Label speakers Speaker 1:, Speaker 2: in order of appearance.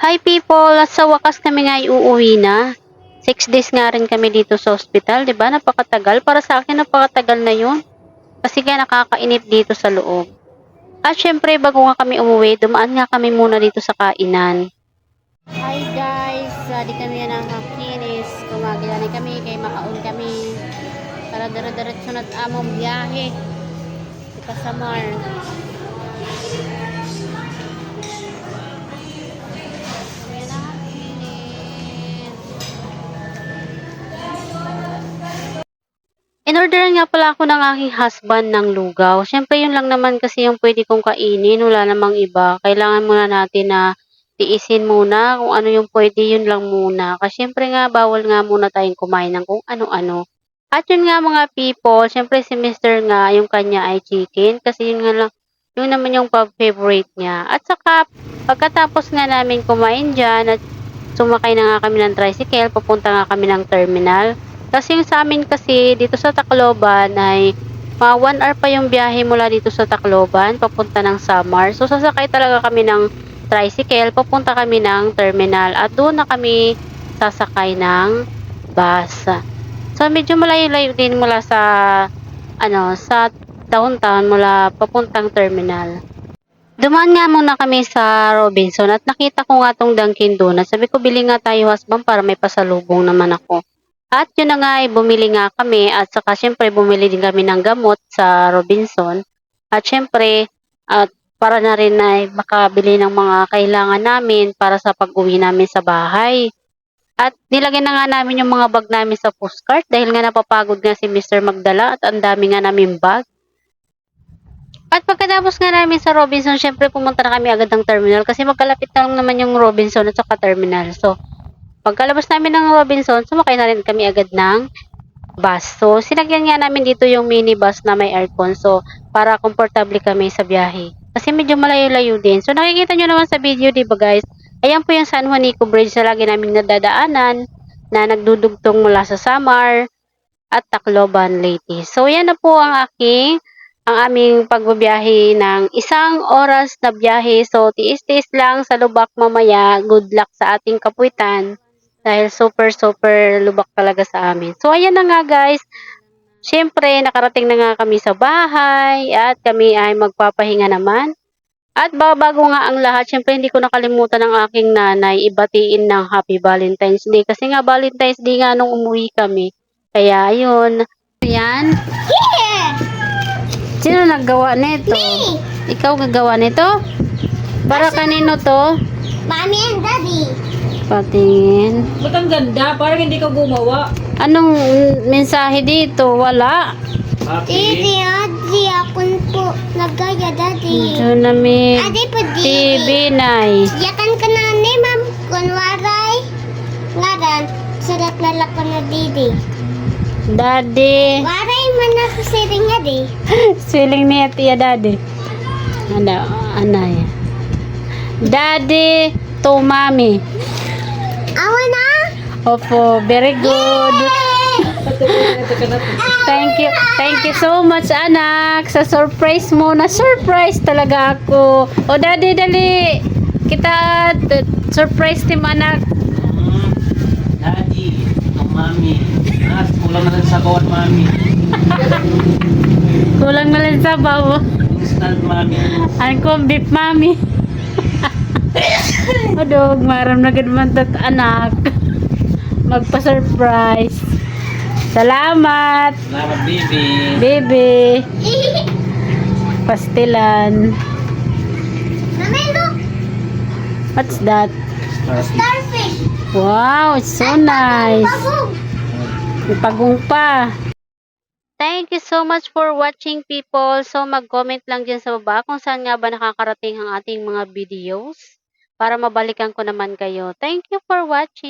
Speaker 1: Hi people! Sa wakas kami nga uuwi na. Six days nga rin kami dito sa hospital, di ba? Napakatagal. Para sa akin, napakatagal na yun. Kasi nga nakakainip dito sa loob. At syempre, bago nga kami umuwi, dumaan nga kami muna dito sa kainan. Hi guys! Di kami yan ang makinis. Kumagila na kami, kay makaon kami. Para dara-diretso na among biyahe. Di pa sa Mar. In-order nga pala ako ng aking husband ng lugaw. Siyempre, yun lang naman kasi yung pwede kong kainin. Wala namang iba. Kailangan muna natin na tiisin muna kung ano yung pwede, yun lang muna. Kasi siyempre nga, bawal nga muna tayong kumain ng kung ano-ano. At yun nga mga people, siyempre si Mr. nga, yung kanya ay chicken. Kasi yun nga lang, yun naman yung favorite niya. At saka, pagkatapos nga namin kumain dyan, at sumakay na nga kami ng tricycle, papunta nga kami ng terminal. Kasi yung sa amin kasi dito sa Tacloban ay mga 1 hour pa yung biyahe mula dito sa Tacloban papunta ng Samar. So sasakay talaga kami ng tricycle, papunta kami ng terminal at doon na kami sasakay ng bus. So medyo malayo-layo din mula sa ano sa downtown mula papuntang terminal. Dumaan nga muna kami sa Robinson at nakita ko nga tong Dunkin Donuts. Sabi ko, bili nga tayo husband para may pasalubong naman ako. At yun na nga, ay bumili nga kami at saka syempre bumili din kami ng gamot sa Robinson. At syempre, at para na rin ay makabili ng mga kailangan namin para sa pag-uwi namin sa bahay. At nilagay na nga namin yung mga bag namin sa postcard dahil nga napapagod nga si Mr. Magdala at ang dami nga namin bag. At pagkatapos nga namin sa Robinson, syempre pumunta na kami agad ng terminal kasi magkalapit na lang naman yung Robinson at saka terminal. So, pagkalabas namin ng Robinson, sumakay na rin kami agad ng bus. So, sinagyan nga namin dito yung minibus na may aircon. So, para komportable kami sa biyahe. Kasi medyo malayo-layo din. So, nakikita nyo naman sa video, di ba guys? Ayan po yung San Juanico Bridge na lagi namin nadadaanan na nagdudugtong mula sa Samar at Tacloban, Leyte. So, yan na po ang aking ang aming pagbabiyahe ng isang oras na biyahe. So, tiis-tiis lang sa lubak mamaya. Good luck sa ating kapuitan. Dahil super, super lubak talaga sa amin. So, ayan na nga guys. Siyempre, nakarating na nga kami sa bahay at kami ay magpapahinga naman. At ba- bago nga ang lahat, siyempre hindi ko nakalimutan ng aking nanay ibatiin ng Happy Valentine's Day. Kasi nga Valentine's Day nga nung umuwi kami. Kaya ayun. Yan. Sino naggawa nito? Ikaw gagawa nito? Para kanino to?
Speaker 2: Mommy and Daddy.
Speaker 1: Patingin.
Speaker 3: Ba't ang ganda? Parang hindi ka gumawa.
Speaker 1: Anong mensahe dito? Wala.
Speaker 2: Daddy, Daddy, akon po. Nagaya, Daddy.
Speaker 1: Ito na may
Speaker 2: Adi po, di.
Speaker 1: TV nay.
Speaker 2: Yakan ka na ni, ma'am. Kunwaray. Ngaran, sarap na lako na didi.
Speaker 1: Daddy.
Speaker 2: Waray man na sa siring nga di.
Speaker 1: Siling ni Tia Daddy. Ano? Yan? Daddy to mommy.
Speaker 2: Awa na.
Speaker 1: Opo, very good. Thank you. Thank you so much, anak. Sa surprise mo. Na-surprise talaga ako. O, daddy, dali. Kita, surprise team, anak.
Speaker 4: Daddy, ang mami. Ah, kulang na lang sa bawat mami.
Speaker 1: Kulang na lang sa bawo.
Speaker 4: Instant mami.
Speaker 1: Ang kong beef, mami. Adog, maram na tat anak. Magpa-surprise. Salamat,
Speaker 4: Salamat, baby.
Speaker 1: baby. Pastilan.
Speaker 2: Look.
Speaker 1: What's that?
Speaker 2: Starfish.
Speaker 1: Wow, it's so nice.
Speaker 2: Babog.
Speaker 1: May pagong pa. Thank you so much for watching people. So mag-comment lang dyan sa baba kung saan nga ba nakakarating ang ating mga videos para mabalikan ko naman kayo. Thank you for watching.